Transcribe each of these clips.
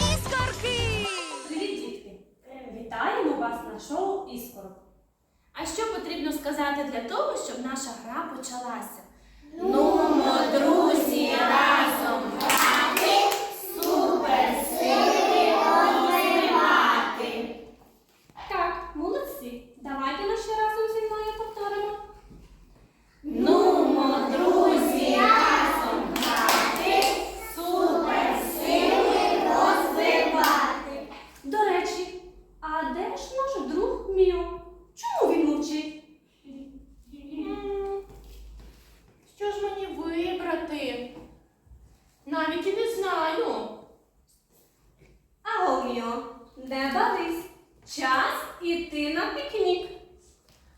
Іскорки! Привіт, дітки! Вітаємо вас на шоу Іскорок. А що потрібно сказати для того, щоб наша гра почалася? Нумо, друзі, разом грати, суперсили розвивати. Так, молодці. Давайте на ще разом зі мною повторимо. Нумо, друзі, разом грати, суперсили розвивати. До речі, а де ж наш друг Міо? Чому він мовчить? М, Що ж мені вибрати? Навіть і не знаю. Аго, Міо, не бались. Час іти на пікнік.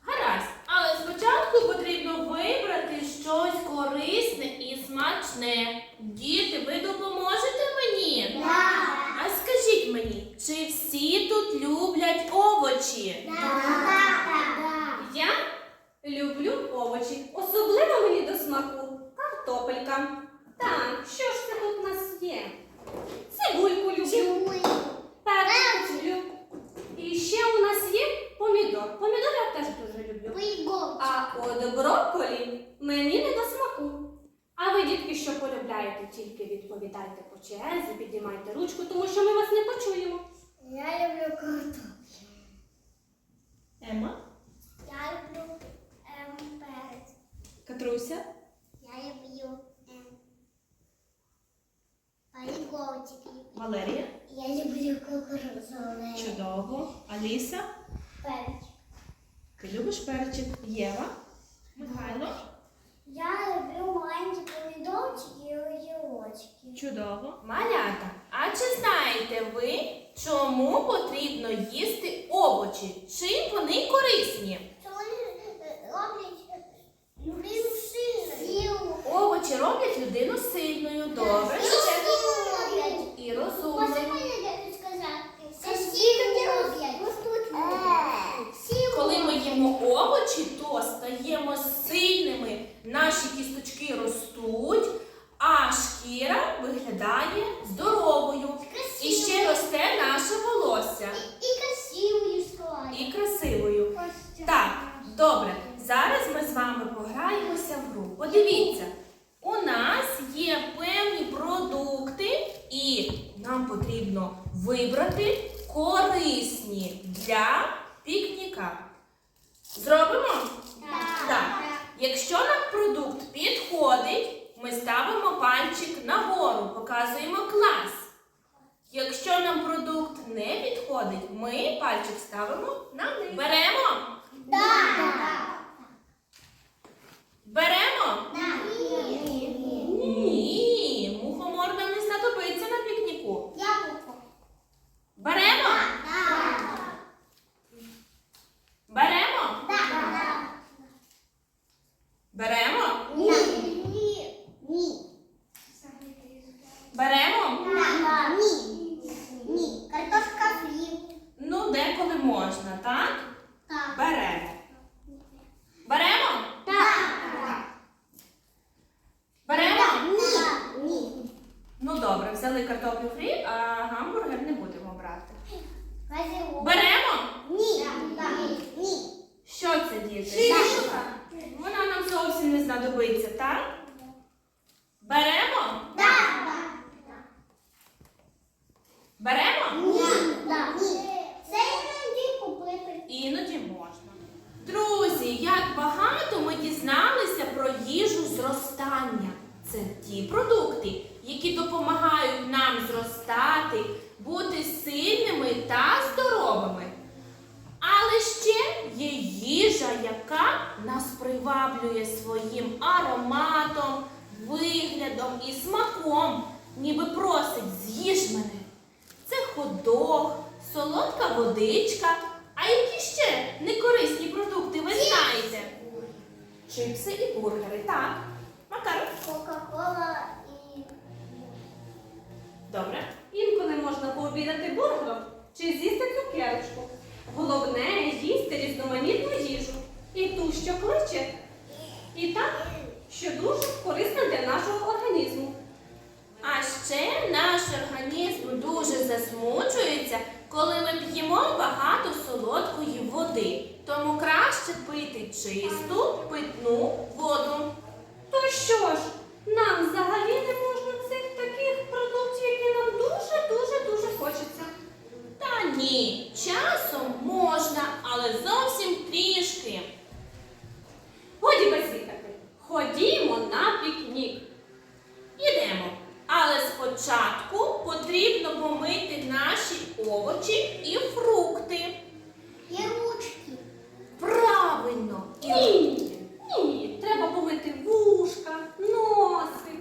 Гаразд, але спочатку потрібно вибрати щось корисне і смачне. Діти, ви допоможете мені? А скажіть мені, чи всі тут люблять овочі? Я люблю овочі. Особливо мені до смаку картопелька. Так, що ж це тут у нас є? Цибульку люблю, перчик люблю. І ще у нас є помідор. Помідор я теж дуже люблю. А от брокколі мені не до смаку. А ви, дітки, що полюбляєте, тільки відповідайте по черзі, підіймайте ручку, тому що ми вас не почуємо. Я люблю картоплю. Ема, Я люблю ем, перець. Катруся, Я люблю ем. Валерія. Я люблю кукурузу. Чудово. Аліса, Перець. ти любиш перчик? Єва, Михайло. Я люблю маленькі огірочки. Чудово. Малята, а чи знаєте ви, чому потрібно їсти овочі? Чим вони корисні? Що вони е, роблять людину сильною? Овочі роблять людину сильною, добре, і розумною. мені сказати? Сосіди роблять. Коли ми їмо овочі, то стаємо сильними, наші кісточки ростуть, а шкіра виглядає здоровою. І ще росте наше волосся І красивою складі. і красивою. Так, добре. Зараз ми з вами пограємося в гру. Подивіться, у нас є певні продукти, і нам потрібно вибрати корисні для пікніка. Зробимо? Так. Якщо нам продукт підходить, ми ставимо пальчик нагору, показуємо клас. Якщо нам продукт не ми пальчик ставимо на низ. Беремо? Беремо? Ні, мухомор нам не знадобиться на пікніку. Беремо? Беремо? Беремо? Беремо? Картошка фрі. Ну, деколи можна, так? Так. Беремо. Беремо? Беремо? Ні. Ну добре, взяли картоплю фрі, а гамбургер не будемо брати. Беремо? Ні. Ні. Що це, діти? Вона нам зовсім не знадобиться, так? Беремо? Так. Беремо? Ні. Це іноді купити. Іноді можна. Друзі, як багато ми дізналися про їжу зростання. Це ті продукти, які допомагають нам зростати, бути сильними та здоровими. Але ще є їжа, яка нас приваблює своїм ароматом, виглядом і смаком, ніби просить з'їж мене. Це ходок, солодка водичка. А які ще некорисні продукти ви знаєте? Чипси і бургери, так. Кока. Кока-кола і. Добре. Інколи можна пообідати бургером чи з'їсти цукерочку. Головне їсти різноманітну їжу. І ту, що кличе. І та, що дуже корисна для нашого організму. А ще наш організм дуже засмучується, коли ми п'ємо багато солодкої води. Тому краще пити чисту, питну Ні, часом можна, але зовсім трішки. Годі базікати. Ходімо на пікнік. Ідемо. Але спочатку потрібно помити наші овочі і фрукти. І ручки. Правильно. Ні. Ні. Треба помити вушка, носи.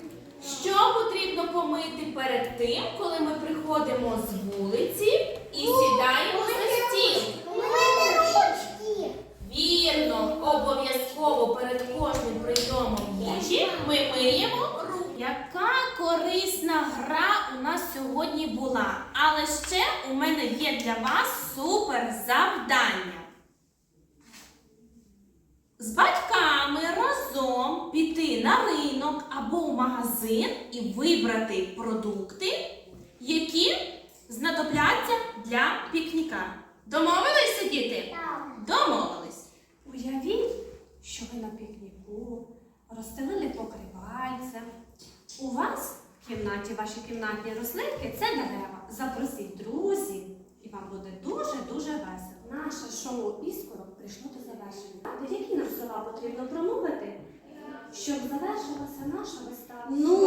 Що потрібно помити перед тим, коли ми приходимо з вулиці? І сідаємо за стіл? Вірно, обов'язково перед кожним прийомом їжі ми миємо руки. Яка корисна гра у нас сьогодні була. Але ще у мене є для вас супер завдання. З батьками разом піти на ринок або в магазин і вибрати продукти, які знадобляться для пікніка. Домовилися, діти? Так. Домовились. Уявіть, що ви на пікніку розстелили покривальце. У вас в кімнаті, ваші кімнатні рослинки це дерева. Запросіть друзів, і вам буде дуже-дуже весело. Наше шоу іскорок прийшло до завершення. А Які нам слова потрібно промовити, щоб завершилася наша вистава? Ну,